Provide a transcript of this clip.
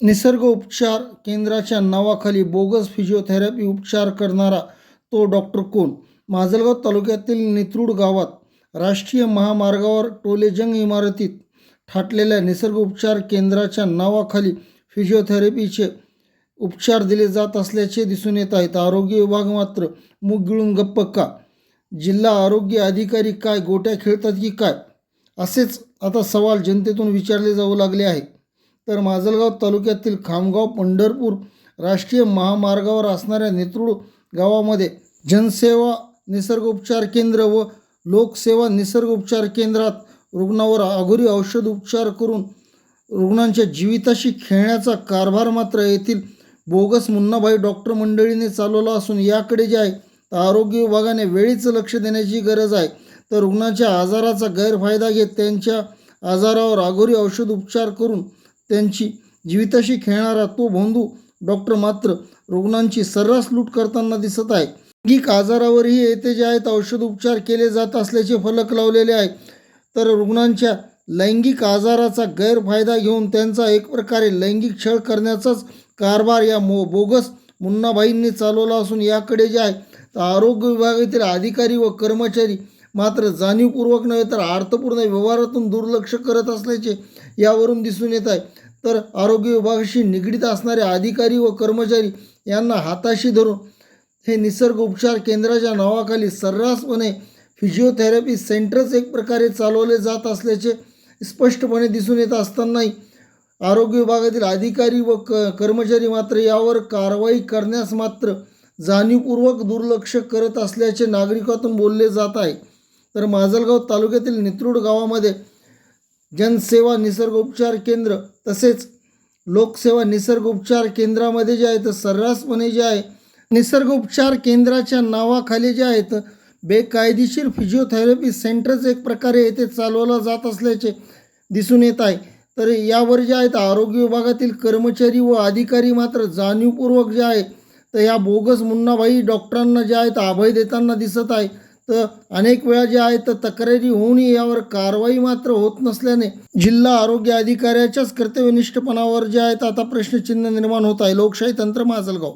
निसर्ग उपचार केंद्राच्या नावाखाली बोगस फिजिओथेरपी उपचार करणारा तो डॉक्टर कोण? माजलगाव तालुक्यातील नित्रूड गावात राष्ट्रीय महामार्गावर टोलेजंग इमारतीत ठाटलेल्या निसर्ग उपचार केंद्राच्या नावाखाली फिजिओथेरपीचे उपचार दिले जात असल्याचे दिसून येत आहेत. आरोग्य विभाग मात्र मूग गिळून गप्प का? जिल्हा आरोग्य अधिकारी काय गोट्या खेळतात की काय? असेच आता सवाल जनतेतून विचारले जाऊ लागले आहे तर माजलगाव तालुक्यातील खामगाव पंढरपूर राष्ट्रीय महामार्गावर असणाऱ्या नेत्रूड गावामध्ये जनसेवा निसर्ग उपचार केंद्र व लोकसेवा निसर्ग उपचार केंद्रात रुग्णावर अघोरी औषध उपचार करून रुग्णांच्या जीविताशी खेळण्याचा कारभार मात्र येथील बोगस मुन्नाभाई डॉक्टर मंडळीने चालवला असून याकडे जे आहे तर आरोग्य विभागाने वेळीच लक्ष देण्याची गरज आहे. तर रुग्णाच्या आजाराचा गैरफायदा घेत त्यांच्या आजारावर अघोरी औषध उपचार करून त्यांची जीविताशी खेळणारा तो बंधू डॉक्टर मात्र रुग्णांची सर्रास लूट करताना दिसत आहे. लैंगिक आजारावरही येथे जे आहेत औषध उपचार केले जात असल्याचे फलक लावलेले आहे. तर रुग्णांच्या लैंगिक आजाराचा गैरफायदा घेऊन त्यांचा एक प्रकारे लैंगिक छळ करण्याचाच कारभार या मो बोगस मुन्नाबाईंनी चालवला असून याकडे जे आहे तर आरोग्य विभागातील अधिकारी व कर्मचारी मात्र जाणीवपूर्वक नव्हे तर अर्थपूर्ण व्यवहारातून दुर्लक्ष करत असल्याचे यावरून दिसून येत आहे. तर आरोग्य विभागाशी निगडीत असणारे अधिकारी व कर्मचारी यांना हाताशी धरून हे निसर्ग उपचार केंद्राच्या नावाखाली सर्रासपणे फिजिओथेरपी सेंटरच एक प्रकारे चालवले जात असल्याचे स्पष्टपणे दिसून येत असतानाही आरोग्य विभागातील अधिकारी व क कर्मचारी मात्र यावर कारवाई करण्यास मात्र जाणीवपूर्वक दुर्लक्ष करत असल्याचे नागरिकातून बोलले जात आहे. तर माजलगाव तालुक्यातील नित्रूड गावामध्ये जनसेवा निसर्गोपचार केंद्र तसेच लोकसेवा निसर्गोपचार केंद्रामध्ये जे आहे तर सर्रासपणे जे आहे निसर्गोपचार केंद्राच्या नावाखाली जे आहेत बेकायदेशीर फिजिओथेरपी सेंटरच एक प्रकारे येथे चालवला जात असल्याचे दिसून येत आहे. तर यावर जे आहेत आरोग्य विभागातील कर्मचारी व अधिकारी मात्र जाणीवपूर्वक जे आहे तर ह्या बोगस मुन्नाबाई डॉक्टरांना जे आहेत अभय देताना दिसत आहे. तर अनेक वेळा जे आहे तर तक्रारी होऊनही यावर कारवाई मात्र होत नसल्याने जिल्हा आरोग्य अधिकाऱ्याच्याच कर्तव्यनिष्ठपणावर जे आहेत आता प्रश्नचिन्ह निर्माण होत आहे. लोकशाही तंत्र माजलगाव.